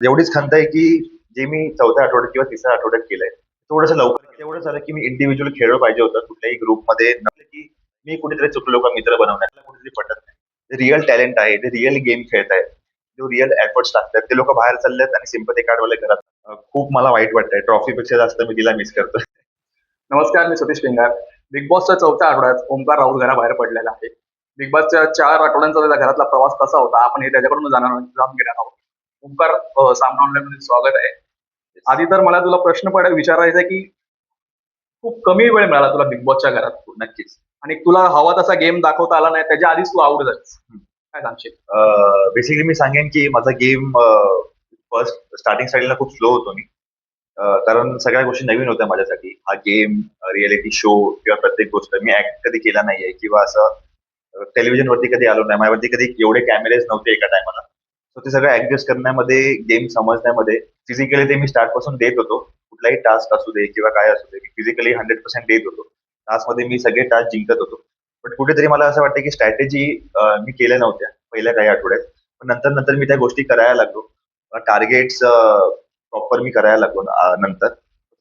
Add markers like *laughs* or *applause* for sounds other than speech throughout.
एवढीच खंत आहे की जे मी चौथ्या आठवड्यात किंवा तिसऱ्या आठवड्यात केलंय थोडंसं लवकर तेवढं झालं की मी इंडिव्हिज्युअल खेळलं पाहिजे होतं कुठल्याही ग्रुपमध्ये की मी कुठेतरी चुकलो का मित्र बनवण्यात कुठेतरी पटत नाही. रिअल टॅलेंट आहे ते रिअल गेम खेळतायत जो रिअल एफर्ट्स टाकतात ते लोक बाहेर चाललेत आणि सिंपती कार्डवाले घरात. खूप मला वाईट वाटतंय. ट्रॉफीपेक्षा जास्त मी तिला मिस करतो नमस्कार मी सतीश पिंगार. बिग बॉसच्या चौथ्या आठवड्यात ओंकार राऊत घराबाहेर पडलेला आहे. बिग बॉसच्या चार आठवड्यांचा त्याच्या घरातला प्रवास कसा होता आपण हे त्याच्याकडून जाणार जाणून घेणार आहोत. ओंकार सामना ऑनलाईन मध्ये स्वागत आहे. आधी तर मला तुला प्रश्न पड विचारायचा की खूप कमी वेळ मिळाला तुला बिग बॉसच्या घरात नक्कीच. आणि तुला हवा तसा गेम दाखवता आला नाही त्याच्या आधीच तू आउट झालीस. काय सांगशील? बेसिकली मी सांगेन की माझा गेम फर्स्ट स्टार्टिंग स्टार्टिंगला खूप स्लो होतो मी. कारण सगळ्या गोष्टी नवीन होत्या माझ्यासाठी. हा गेम रिअलिटी शो किंवा प्रत्येक गोष्ट मी ऍक्ट कधी केला नाहीये किंवा असं टेलिव्हिजन वरती कधी आलो नाही. माझ्यावरती कधी एवढे कॅमेरेज नव्हते एका टायमाला सो ते सगळं ऍडजस्ट करण्यामध्ये गेम समजण्यामध्ये फिजिकली ते मी स्टार्टपासून देत होतो. कुठलाही टास्क असू दे किंवा काय असू दे मी फिजिकली हंड्रेड पर्सेंट देत होतो. टास्कमध्ये मी सगळे टास्क जिंकत होतो. पण कुठेतरी मला असं वाटतं की स्ट्रॅटेजी मी केल्या नव्हत्या पहिल्या काही आठवड्यात. पण नंतर नंतर मी त्या गोष्टी करायला लागलो. टार्गेट्स प्रॉपर मी करायला लागलो नंतर.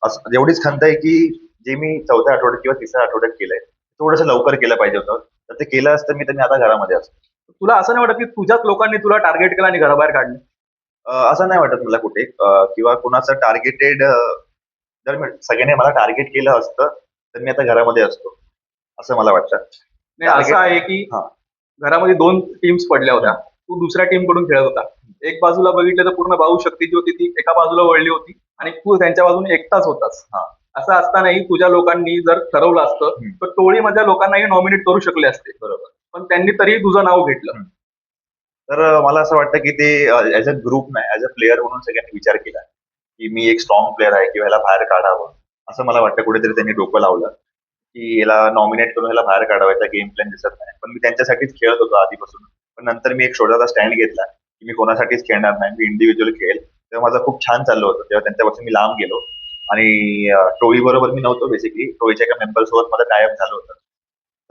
असं एवढीच खंत आहे की जे मी चौथ्या आठवड्यात किंवा तिसऱ्या आठवड्यात केलंय थोडंसं लवकर केलं पाहिजे होतं. तर ते केलं असतं मी तर मी आता घरामध्ये असतो. तुला असं नाही वाटत की तुझ्याच लोकांनी तुला टार्गेट केलं आणि घराबाहेर काढलं? असं नाही वाटत मला कुठे. किंवा कुणाचं टार्गेटेड जर सगळ्यांनी मला टार्गेट केलं असतं तर मी आता घरामध्ये असतो. असं मला वाटतं. नाही असं आहे की. घरामध्ये दोन टीम्स पडल्या होत्या. तू दुसऱ्या टीमकडून खेळत होता. एक बाजूला बघितलं तर पूर्ण भाऊ शक्ती जी होती ती एका बाजूला वळली होती आणि तू त्यांच्या बाजूने एकटाच होतास. हा. असं असतानाही तुझ्या लोकांनी जर ठरवलं असतं. तर टोळीमधल्या लोकांनाही नॉमिनेट करू शकले असते. बरोबर. पण त्यांनी तरी तुझं नाव घेतलं. तर मला असं वाटतं की ते ऍज अ ग्रुप नाही ऍज अ प्लेअर म्हणून सगळ्यांनी विचार केला की मी एक स्ट्रॉंग प्लेअर आहे किंवा ह्याला बाहेर काढावं. असं मला वाटतं कुठेतरी त्यांनी डोकं लावलं की याला नॉमिनेट करून ह्याला बाहेर काढावायचा गेम प्लॅन दिसत नाही. पण मी त्यांच्यासाठीच खेळत होतो आधीपासून. पण नंतर मी एक स्वतःचा स्टँड घेतला की मी कोणासाठीच खेळणार नाही. मी इंडिव्हिज्युअल खेळ तेव्हा माझं खूप छान चाललं होतं. तेव्हा त्यांच्यापासून मी लांब गेलो. आणि टोळी बरोबर मी नव्हतो बेसिकली टोळीच्या एका मेंबर सोबत माझं गायब झालं होतं.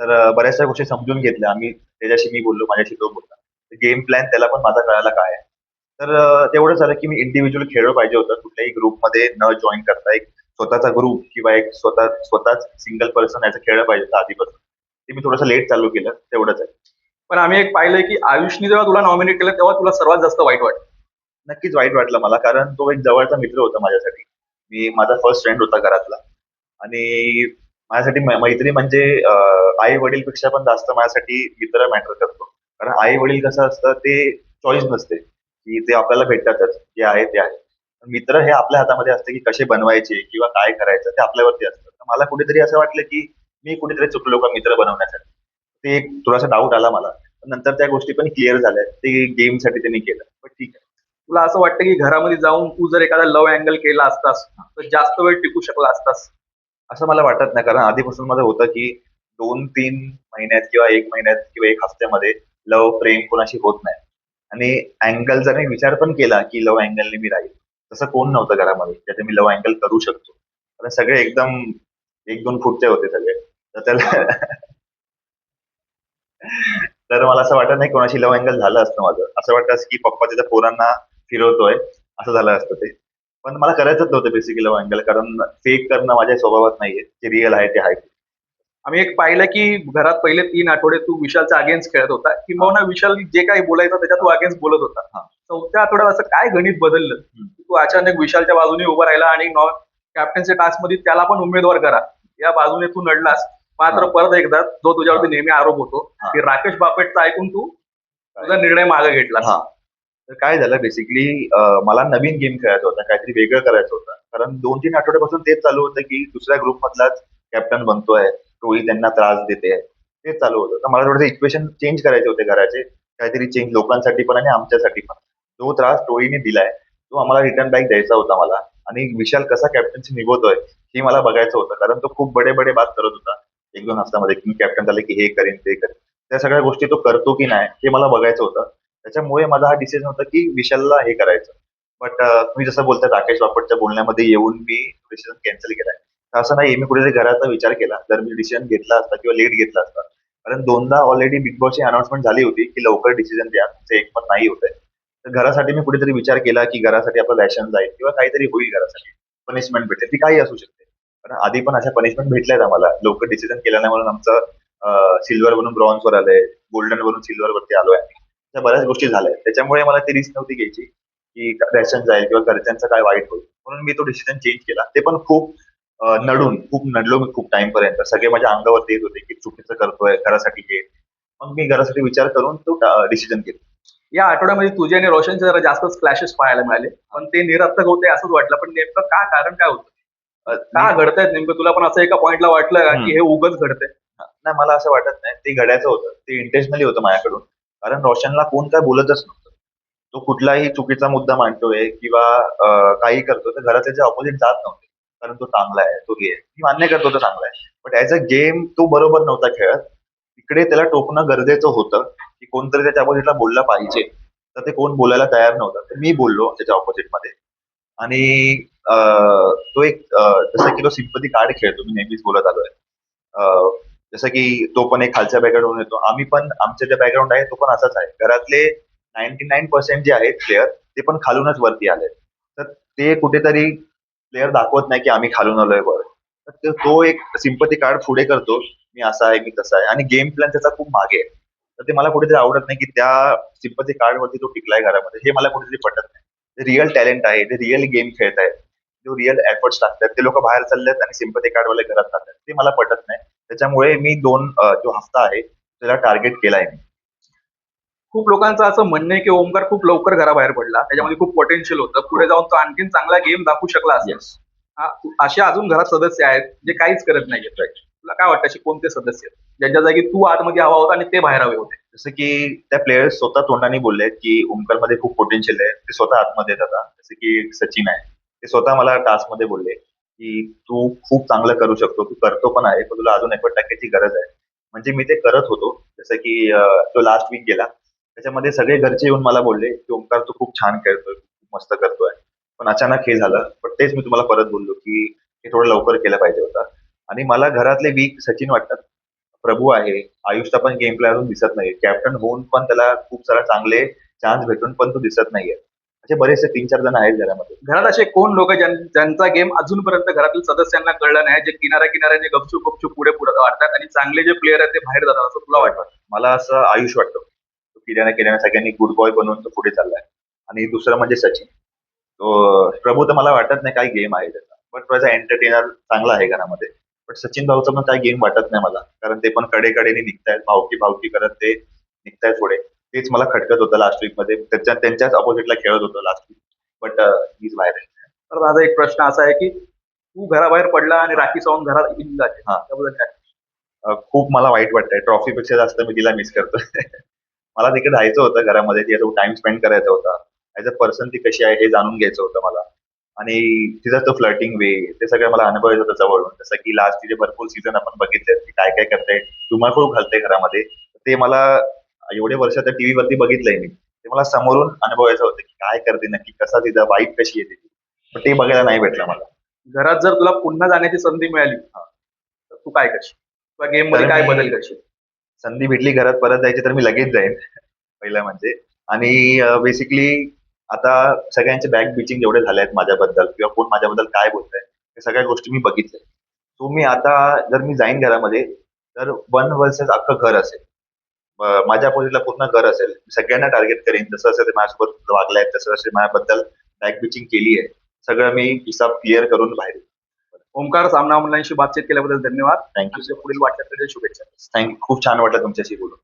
तर बऱ्याचशा गोष्टी समजून घेतल्या. आम्ही त्याच्याशी मी बोललो माझ्याशी तो बोलला. गेम प्लॅन त्याला पण माझा कळायला काय आहे. तर तेवढं झालं की मी इंडिव्हिज्युअल खेळलं पाहिजे होतं. कुठल्याही ग्रुपमध्ये न जॉईन करता एक स्वतःचा ग्रुप किंवा एक स्वतः स्वतःच सिंगल पर्सन याचं खेळलं पाहिजे होतं आधीपासून. ते मी थोडंसं लेट चालू केलं. तेवढंच आहे. पण आम्ही एक पाहिलंय की आयुषनी जेव्हा तुला नॉमिनेट केलं तेव्हा तुला सर्वात जास्त वाईट वाटलं. नक्कीच वाईट वाटलं मला कारण तो एक जवळचा मित्र होता माझ्यासाठी. मी माझा फर्स्ट फ्रेंड होता घरातला. आणि माझ्यासाठी मैत्री म्हणजे आई वडील पेक्षा पण जास्त माझ्यासाठी मित्र मॅटर करतो. कारण आई वडील कसं असतं ते चॉईस नसते की ते आपल्याला भेटतातच जे आहे ते आहे. मित्र हे आपल्या हातामध्ये असते की कसे बनवायचे किंवा काय करायचं ते आपल्यावरती असतं. तर मला कुठेतरी असं वाटलं की मी कुठेतरी चुकलो का मित्र बनवण्यासाठी. ते एक थोडासा डाऊट आला मला. पण नंतर त्या गोष्टी पण क्लिअर झाल्या. ते गेमसाठी त्यांनी केलं. पण ठीक आहे. तुला असं वाटतं की घरामध्ये जाऊन तू जर एखादा लव्ह अँगल केला असतास तर जास्त वेळ टिकू शकला असतास? असं मला वाटत नाही. कारण आधीपासून माझं होतं की दोन तीन महिन्यात किंवा एक महिन्यात किंवा एक हफ्त्यामध्ये लव प्रेम कोणाशी होत नाही. आणि अँगल जर मी विचार पण केला की लव अँगलने मी राहील तसं कोण नव्हतं घरामध्ये. त्याचे मी लव अँगल करू शकतो. कारण सगळे एकदम एक दोन फुटचे होते सगळे. तर त्याला *laughs* तर मला असं वाटत नाही कोणाशी लव अँगल झालं असतं माझं. असं वाटतं की पप्पा तिथं पोरांना फिरवतोय. असं झालं असतं ते. पण मला करायचंच नव्हतं बेसिकली अँगल कारण फेक करणं माझ्या स्वभावात नाहीये. जे रिअल आहे ते आहे. आम्ही एक पाहिलं की घरात पहिले तीन आठवडे तू विशालच्या अगेन्स्ट खेळत होता किंवा विशाल जे काही बोलायचं त्याच्यात तू अगेन्स्ट बोलत होता. हा. चौथ्या आठवड्यात असं काय गणित बदललं? तू अचानक विशालच्या बाजूने उभा राहिला आणि कॅप्टनच्या टास्कमध्ये त्याला पण उमेदवार करा. या बाजूने तू लढलास मात्र. परत एकदा जो तुझ्यावरती नेहमी आरोप होतो. की राकेश बापेटचा ऐकून तू तुझा निर्णय मागे घेतला तर काय झालं? बेसिकली मला नवीन गेम खेळायचा होता. काहीतरी वेगळं करायचं होतं. कारण दोन तीन आठवड्यापासून तेच चालू होतं की दुसऱ्या ग्रुप मधलाच कॅप्टन बनतोय. टोळी त्यांना त्रास देते. तेच चालू होतं. तर मला थोडंसं इक्वेशन चेंज करायचे होते घराचे. काहीतरी चेंज लोकांसाठी पण आणि आमच्यासाठी पण. जो त्रास टोळीने दिलाय. तो आम्हाला रिटर्न बॅक द्यायचा होता मला. आणि विशाल कसा कॅप्टनशी निभवतोय हे मला बघायचं होतं. कारण तो खूप बडे बडे बात करत होता. एक दोन हफ्त्यामध्ये की मी कॅप्टन झाले की हे करेन ते करेन. त्या सगळ्या गोष्टी तो करतो की नाही हे मला बघायचं होतं. त्याच्यामुळे माझा हा डिसिजन होता की विशालला हे करायचं. बट तुम्ही जसं बोलता राकेश बापटच्या बोलण्यामध्ये येऊन मी डिसिजन कॅन्सल केलाय तर असं नाही मी कुठेतरी घराचा विचार केला. जर मी डिसिजन घेतला असता किंवा लेट घेतला असता कारण दोनदा ऑलरेडी बिग बॉसची अनाउन्समेंट झाली होती की लवकर डिसिजन द्या. तुमचं एक पण नाही होत तर घरासाठी मी कुठेतरी विचार केला की घरासाठी आपलं रॅशन जाईल किंवा काहीतरी होईल घरासाठी. पनिशमेंट भेटेल. ती काही असू शकते. पण आधी पण अशा पनिशमेंट भेटल्यात आम्हाला. लवकर डिसिजन केल्याने म्हणून आमचं सिल्वर वरून ब्रॉन्झ वर आलंय. गोल्डन वरून सिल्वर वरती आलोय आम्ही. त्या बऱ्याच गोष्टी झाल्या. त्याच्यामुळे मला ती रिस्क नव्हती घ्यायची की रॅशन जाईल किंवा घरच्यांचं काय वाईट होईल. म्हणून मी तो डिसिजन चेंज केला. ते पण खूप नडून खूप नडलो मी खूप टाइम पर्यंत. सगळे माझ्या अंगावरती येत होते की चुकीचं करतोय घरासाठी हे. मग मी घरासाठी विचार करून तो डिसिजन केला. या आठवड्यामध्ये तुझे आणि रोशनचे जरा जास्तच क्लॅशेस पाहायला मिळाले. पण ते निरर्थक होते असंच वाटलं. पण नेमकं का कारण काय होतं? का घडतायत नेमकं? तुला पण असं एका पॉइंटला वाटलं का की हे उगच घडतंय? नाही मला असं वाटत नाही. ते घडायचं होतं. ते इंटेन्शनली होतं माझ्याकडून. कारण रोशनला कोण काय बोलतच नव्हतं. तो कुठलाही चुकीचा मुद्दा मांडतोय किंवा काही करतोय तर घरात त्याच्या ऑपोजिट जात नव्हते. कारण तो चांगला आहे तो गे आहे. मी मान्य करतो तो चांगला आहे. बट ऍज अ गेम तो बरोबर नव्हता खेळत. इकडे त्याला टोकणं गरजेचं होतं की कोणतरी त्याच्या ऑपोजिटला बोललं पाहिजे. तर ते कोण बोलायला तयार नव्हतं. तर मी बोललो त्याच्या ऑपोजिटमध्ये. आणि तो एक जसं की तो सिम्पती कार्ड खेळतो. मी नेहमीच बोलत आलोय. जसं की तो पण एक खालच्या बॅकग्राऊंड येतो. आम्ही पण आमचं जे बॅकग्राऊंड आहे तो पण असाच आहे. घरातले नाईन्टी नाईन पर्सेंट जे आहेत प्लेअर ते पण खालूनच वरती आले तर ते कुठेतरी प्लेअर दाखवत नाही की आम्ही खालून आलोय वर. तर तो एक सिंपथी कार्ड पुढे करतो मी असा आहे मी तसा आहे. आणि गेम प्लॅन त्याचा खूप मागे आहे. तर ते मला कुठेतरी आवडत नाही की त्या सिंपथी कार्ड वरती तो टिकलाय घरामध्ये. हे मला कुठेतरी पटत नाही. ते रिअल टॅलेंट आहे ते रिअल गेम खेळत आहेत जो रिअल एफर्ट्स टाकतात ते लोक बाहेर चालले आहेत आणि सिंपथी कार्ड वाले घरात राहतात ते मला पटत नाही. त्याच्यामुळे मी दोन जो हफ्ता आहे त्याला टार्गेट केलाय मी. खूप लोकांचं असं म्हणणं आहे की ओमकार खूप लवकर घराबाहेर पडला. त्याच्यामध्ये खूप पोटेन्शियल होतं. पुढे जाऊन तो आणखीन चांगला गेम दाखवू शकला असेल असे अजून घरात सदस्य आहेत जे काहीच करत नाहीयेत. तुला काय वाटतं असे कोणते सदस्य ज्यांच्या जागी तू आतमध्ये हवा होता आणि ते बाहेर हवे होते? जसं की त्या प्लेयर्स स्वतः तोंडाने बोलले की ओमकारमध्ये खूप पोटेन्शियल आहे. ते स्वतः आतमध्ये येत आता जसं की सचिन आहे. ते स्वतः मला टास्कमध्ये बोलले. की तू खूप चांगलं करू शकतो तू करतो पण आहे पण तुला अजून एफर्ट टाकायची गरज आहे. म्हणजे मी ते करत होतो जसं की तो लास्ट वीक गेला त्याच्यामध्ये सगळे घरचे येऊन मला बोलले की ओमकार तू खूप छान खेळतोय खूप मस्त करतोय. पण अचानक हे झालं पण तेच मी तुम्हाला परत बोललो की हे थोडं लवकर केलं पाहिजे होता. आणि मला घरातले वीक सचिन वाटतात प्रभू आहे आयुषचा पण गेम प्ले अजून दिसत नाही कॅप्टन होऊन पण त्याला खूप सारा चांगले चान्स भेटून पण तो दिसत नाहीये. असे बरेचसे तीन चार जण आहेत घरामध्ये. घरात असे कोण लोक ज्यांचा गेम अजूनपर्यंत घरातील सदस्यांना कळला नाही जे किनाऱ्या किनाऱ्याने गपचूप गपचूप पुढे पुढे वाटतात आणि चांगले जे प्लेअर आहेत ते बाहेर जातात असं तुला वाटतं? मला असं आयुष वाटतं. तो किराणा किराणा सगळ्यांनी गुड बॉय बनवून तो पुढे चाललाय. आणि दुसरं म्हणजे सचिन. तो प्रभू तर मला वाटत नाही काय गेम आहे त्याचा. बट त्याचा एंटरटेनर चांगला आहे घरामध्ये. बट सचिन भाऊचं पण काय गेम वाटत नाही मला. कारण ते पण कडे कडेने निघतायत भावकी भावकी करत ते निघतायत पुढे. तेच मला खटकत होतं लास्ट वीकमध्ये. त्याच्या त्यांच्याच ऑपोजिटला खेळत होतो लास्ट वीक बट मीच बाहेर तर माझा एक प्रश्न असा आहे की तू घराबाहेर पडला आणि राखी सावंत घरात येऊन जाते. हा. त्याबद्दल काय? खूप मला वाईट वाटतंय. ट्रॉफीपेक्षा जास्त मी तिला मिस करतोय. *laughs* मला तिकडे राहायचं होतं घरामध्ये. तिचा टाइम स्पेंड करायचा होता. ऍज अ पर्सन ती कशी आहे हे जाणून घ्यायचं होतं मला. आणि तिचा तो फ्लर्टिंग वे ते सगळं मला अनुभवायचं होतं जवळून. जसं की लास्ट तिचे भरपूर सीझन आपण बघितले काय काय करते धुमाकूळ घालते घरामध्ये. ते मला एवढे वर्ष त्या टीव्ही वरती बघितलंय मी. ते मला समोरून अनुभवायचं होतं की काय करते नक्की कसा तिचा वाईट कशी येते पण ते बघायला नाही भेटलं मला. घरात जर तुला पुन्हा जाण्याची संधी मिळाली तर तू काय करशील? किंवा गेममध्ये काय बदल करशील? संधी भेटली घरात परत जायची तर मी लगेच जाईन पहिलं म्हणजे. आणि बेसिकली आता सगळ्यांचे बॅक बिचिंग जेवढे झाले आहेत माझ्याबद्दल किंवा कोण माझ्याबद्दल काय बोलतंय हे सगळ्या गोष्टी मी बघितल्या. सो मी आता जर मी जाईन घरामध्ये तर वन वर्सेस अख्खं घर असेल. माझ्या अपोजिटला पूर्ण घर असेल. सगळ्यांना टार्गेट करेन. जसं असं ते माझ्यासोबत वागलाय तसं असे माझ्याबद्दल बॅक बिचिंग केली आहे. सगळं मी हिसाब क्लिअर करून बाहेर. ओमकार सामना मुलांशी बातचीत केल्याबद्दल धन्यवाद. थँक्यू पुढील वाटण्यासाठी शुभेच्छा. थँक्यू खूप छान वाटलं तुमच्याशी बोलून.